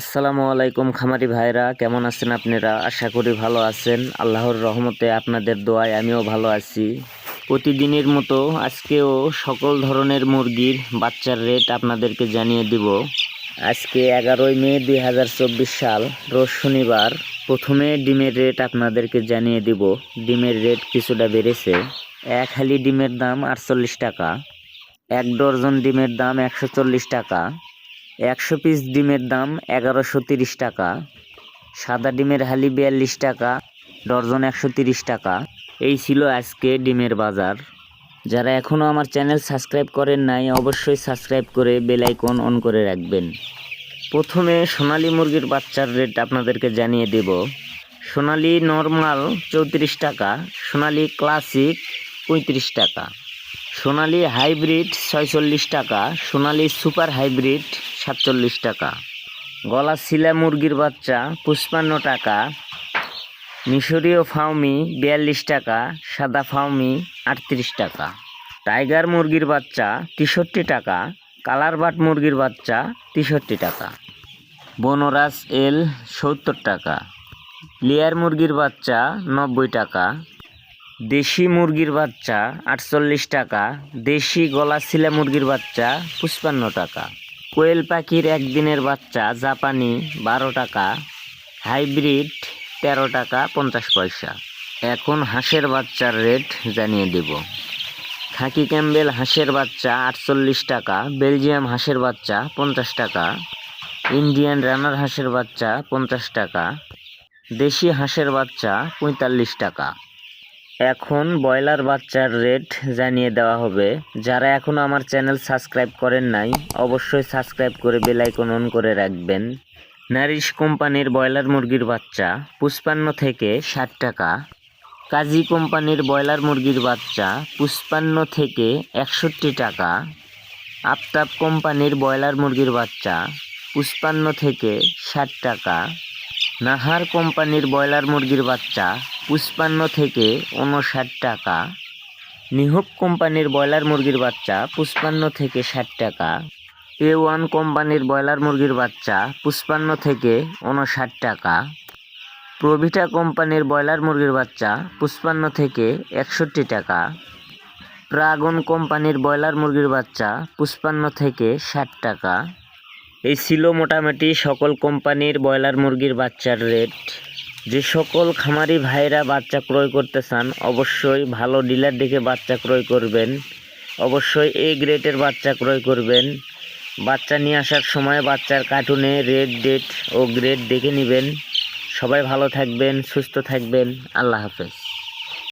আসসালামু আলাইকুম খামারি ভাইরা, কেমন আছেন আপনারা? আশা করি ভালো আছেন। আল্লাহর রহমতে আপনাদের দোয়ায় আমিও ভালো আছি। প্রতিদিনের মতো আজকেও সকল ধরনের মুরগির বাচ্চার রেট আপনাদেরকে জানিয়ে দিব। আজকে এগারোই মে দুই হাজার চব্বিশ সাল, রোজ শনিবার প্রথমে ডিমের রেট আপনাদেরকে জানিয়ে দিব। ডিমের রেট কিছুটা বেড়েছে। এক হালি ডিমের দাম আটচল্লিশ টাকা, এক ডজন ডিমের দাম একশো চল্লিশ টাকা একশো পিস ডিমের দাম এগারোশো তিরিশ টাকা। সাদা ডিমের হালি বিয়াল্লিশ টাকা, ডর্জন একশো তিরিশ টাকা। এই ছিল আজকে ডিমের বাজার। যারা এখনও আমার চ্যানেল সাবস্ক্রাইব করেন নাই, অবশ্যই সাবস্ক্রাইব করে বেলাইকন অন করে রাখবেন। প্রথমে সোনালি মুরগির বাচ্চার রেট আপনাদেরকে জানিয়ে দেব। সোনালি নর্মাল চৌত্রিশ টাকা, সোনালি ক্লাসিক পঁয়ত্রিশ টাকা, সোনালী হাইব্রিড ছয়চল্লিশ টাকা, সোনালি সুপার হাইব্রিড সাতচল্লিশ টাকা। গলা শিলা মুরগির বাচ্চা, পঁচপান্ন টাকা। মিশরীয় ফাউমি বিয়াল্লিশ টাকা। সাদা ফাউমি আটত্রিশ টাকা। টাইগার মুরগির বাচ্চা, তেষট্টি টাকা। কালার বাট মুরগির বাচ্চা, তেষট্টি টাকা। বনরাজ এল, সত্তর টাকা। লেয়ার মুরগির বাচ্চা, নব্বই টাকা। দেশি মুরগির বাচ্চা, আটচল্লিশ টাকা। দেশি গলা শিলা মুরগির বাচ্চা, পঁচপান্ন টাকা। কোয়েল পাখির একদিনের বাচ্চা জাপানি বারো টাকা, হাইব্রিড তেরো টাকা পঞ্চাশ পয়সা। এখন হাঁসের বাচ্চার রেট জানিয়ে দেব। খাকি ক্যাম্বেল হাঁসের বাচ্চা আটচল্লিশ টাকা, বেলজিয়াম হাঁসের বাচ্চা পঞ্চাশ টাকা, ইন্ডিয়ান রানার হাঁসের বাচ্চা পঞ্চাশ টাকা, দেশি হাঁসের বাচ্চা পঁয়তাল্লিশ টাকা। এখন ব্রয়লার বাচ্চার রেট জানিয়ে দেওয়া হবে। যারা এখনও আমার চ্যানেল সাবস্ক্রাইব করেন নাই, অবশ্যই সাবস্ক্রাইব করে বেল আইকন অন করে রাখবেন। নারিশ কোম্পানির ব্রয়লার মুরগির বাচ্চা, পুষ্পান্ন থেকে ষাট টাকা। কাজী কোম্পানির ব্রয়লার মুরগির বাচ্চা, পুষ্পান্ন থেকে একষট্টি টাকা। আফতাব কোম্পানির ব্রয়লার মুরগির বাচ্চা, পুষ্পান্ন থেকে ষাট টাকা। নাহার কোম্পানির ব্রয়লার মুরগির বাচ্চা পুষ্পান্ন থেকে উনষাট টাকা। নিহুক কোম্পানির ব্রয়লার মুরগির বাচ্চা পুষ্পান্ন থেকে ষাট টাকা। এ ওয়ান কোম্পানির ব্রয়লার মুরগির বাচ্চা পুষ্পান্ন থেকে উনষাট টাকা। প্রভিটা কোম্পানির ব্রয়লার মুরগির বাচ্চা পুষ্পান্ন থেকে একষট্টি টাকা। প্রাগন কোম্পানির ব্রয়লার মুরগির বাচ্চা পুষ্পান্ন থেকে ষাট টাকা। এই ছিল মোটামুটি সকল কোম্পানির ব্রয়লার মুরগির বাচ্চার রেট। যে সকল খামারি ভাইরা বাচ্চা ক্রয় করতে চান, অবশ্যই ভালো ডিলার দেখে বাচ্চা ক্রয় করবেন। অবশ্যই এই গ্রেডের বাচ্চা ক্রয় করবেন। বাচ্চা নিয়ে আসার সময় বাচ্চার কার্টুনে রেড ডেট ও গ্রেড দেখে নেবেন। সবাই ভালো থাকবেন, সুস্থ থাকবেন। আল্লাহ হাফেজ।